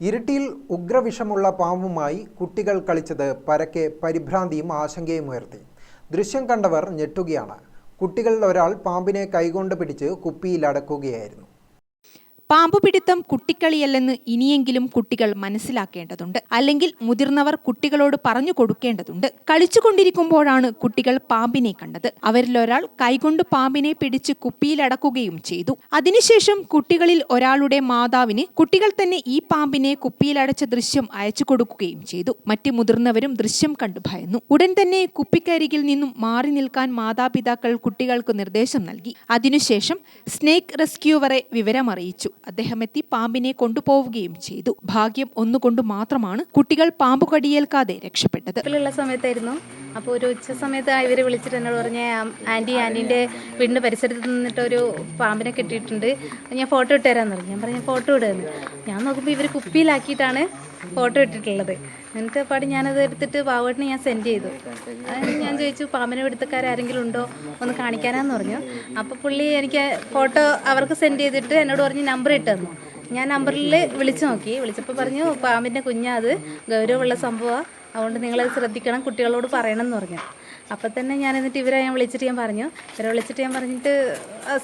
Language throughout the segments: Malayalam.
ഇരിട്ടിയിൽ ഉഗ്രവിഷമുള്ള പാമ്പുമായി കുട്ടികൾ കളിച്ചത് പരക്കെ പരിഭ്രാന്തിയും ആശങ്കയും ഉയർത്തി. ദൃശ്യം കണ്ടവർ ഞെട്ടുകയാണ്. കുട്ടികളിൽ ഒരാൾ പാമ്പിനെ കൈകൊണ്ട് പിടിച്ച് കുപ്പിയിൽ അടക്കുകയായിരുന്നു. പാമ്പുപിടുത്തം കുട്ടിക്കളിയല്ലെന്ന് ഇനിയെങ്കിലും കുട്ടികൾ മനസ്സിലാക്കേണ്ടതുണ്ട്. അല്ലെങ്കിൽ മുതിർന്നവർ കുട്ടികളോട് പറഞ്ഞു കൊടുക്കേണ്ടതുണ്ട്. കളിച്ചുകൊണ്ടിരിക്കുമ്പോഴാണ് കുട്ടികൾ പാമ്പിനെ കണ്ടത്. അവരിലൊരാൾ കൈകൊണ്ട് പാമ്പിനെ പിടിച്ച് കുപ്പിയിലടക്കുകയും ചെയ്തു. അതിനുശേഷം കുട്ടികളിൽ ഒരാളുടെ മാതാവിന് കുട്ടികൾ തന്നെ ഈ പാമ്പിനെ കുപ്പിയിലടച്ച ദൃശ്യം അയച്ചു കൊടുക്കുകയും ചെയ്തു. മറ്റ് മുതിർന്നവരും ദൃശ്യം കണ്ടു ഭയന്നു. ഉടൻ തന്നെ കുപ്പിക്കരികിൽ നിന്നും മാറി നിൽക്കാൻ മാതാപിതാക്കൾ കുട്ടികൾക്ക് നിർദ്ദേശം നൽകി. അതിനുശേഷം സ്നേക്ക് റെസ്ക്യൂവറെ വിവരമറിയിച്ചു. അദ്ദേഹം എത്തി പാമ്പിനെ കൊണ്ടുപോവുകയും ചെയ്തു. ഭാഗ്യം ഒന്നുകൊണ്ട് മാത്രമാണ് കുട്ടികൾ പാമ്പു കടിയേൽക്കാതെ രക്ഷപ്പെട്ടത് സമയത്തായിരുന്നു അപ്പോൾ ഒരു ഉച്ച സമയത്ത് ഇവർ വിളിച്ചിട്ട് എന്നോട് പറഞ്ഞ ആന്റി ആന്റീന്റെ വീടിന്റെ പരിസരത്ത് നിന്നിട്ടൊരു പാമ്പിനെ കെട്ടിയിട്ടുണ്ട്. ഞാൻ ഫോട്ടോ ഇട്ട് പറഞ്ഞു. ഞാൻ പറഞ്ഞു ഫോട്ടോ ഇടുകയെന്ന് ഞാൻ നോക്കുമ്പോൾ ഇവർ കുപ്പിയിലാക്കിയിട്ടാണ് ഫോട്ടോ ഇട്ടിട്ടുള്ളത്. എന്നിട്ട് പാടി ഞാനത് എടുത്തിട്ട് പാവട്ടിന് ഞാൻ സെൻഡ് ചെയ്തു. ഞാൻ ചോദിച്ചു പാമ്പിനെ പിടുത്തക്കാരെങ്കിലും ഉണ്ടോ? ഒന്ന് കാണിക്കാനാന്ന് പറഞ്ഞു. അപ്പോൾ പുള്ളി എനിക്ക് ഫോട്ടോ അവർക്ക് സെൻഡ് ചെയ്തിട്ട് എന്നോട് പറഞ്ഞ് നമ്പർ ഇട്ട് തന്നു. ഞാൻ നമ്പറിൽ വിളിച്ചു നോക്കി. വിളിച്ചപ്പോൾ പറഞ്ഞു പാമ്പിന്റെ കുഞ്ഞാത് ഗൗരവമുള്ള സംഭവമാണ് അതുകൊണ്ട് നിങ്ങളത് ശ്രദ്ധിക്കണം കുട്ടികളോട് പറയണം എന്ന് പറഞ്ഞു. അപ്പം തന്നെ ഞാൻ എന്നിട്ട് ഇവരെ ഞാൻ വിളിച്ചിട്ട് ഞാൻ പറഞ്ഞു. ഇവരെ വിളിച്ചിട്ട് ഞാൻ പറഞ്ഞിട്ട്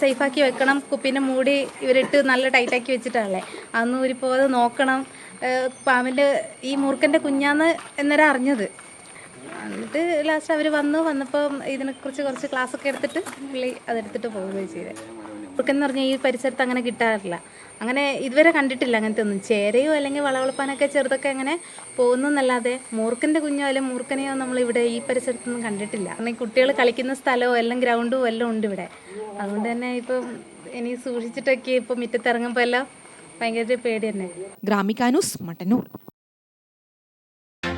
സേഫാക്കി വെക്കണം കുപ്പീനെ മൂടി ഇവരിട്ട് നല്ല ടൈറ്റാക്കി വെച്ചിട്ടാണല്ലേ. അന്ന് ഊരിപ്പോകാതെ നോക്കണം. പാമ്പിന്റെ ഈ മൂർഖന്റെ കുഞ്ഞാന്ന് എന്നേരം അറിഞ്ഞത്. എന്നിട്ട് ലാസ്റ്റ് അവർ വന്നു. വന്നപ്പോൾ ഇതിനെക്കുറിച്ച് കുറച്ച് ക്ലാസ്സൊക്കെ എടുത്തിട്ട് പുള്ളി അതെടുത്തിട്ട് പോവുകയും ചെയ്തത് മൂർഖെന്ന് പറഞ്ഞാൽ ഈ പരിസരത്ത് അങ്ങനെ കിട്ടാറില്ല. അങ്ങനെ ഇതുവരെ കണ്ടിട്ടില്ല അങ്ങനത്തെ ഒന്നും. ചേരയോ അല്ലെങ്കിൽ വളവളപ്പാനൊക്കെ ചെറുതൊക്കെ അങ്ങനെ പോകുന്നല്ലാതെ മൂർക്കന്റെ കുഞ്ഞോ അല്ലെങ്കിൽ മൂർക്കനെയോ നമ്മൾ ഇവിടെ ഈ പരിസരത്തൊന്നും കണ്ടിട്ടില്ല. കാരണം കുട്ടികൾ കളിക്കുന്ന സ്ഥലമോ എല്ലാം ഗ്രൗണ്ടോ എല്ലാം ഉണ്ട് ഇവിടെ. അതുകൊണ്ട് തന്നെ ഇപ്പം ഇനി സൂക്ഷിച്ചിട്ടൊക്കെ ഇപ്പം മുറ്റത്തിറങ്ങുമ്പോൾ എല്ലാം ഭയങ്കര പേടി തന്നെ. ഗ്രാമികാനൂസ് മട്ടന്നൂർ.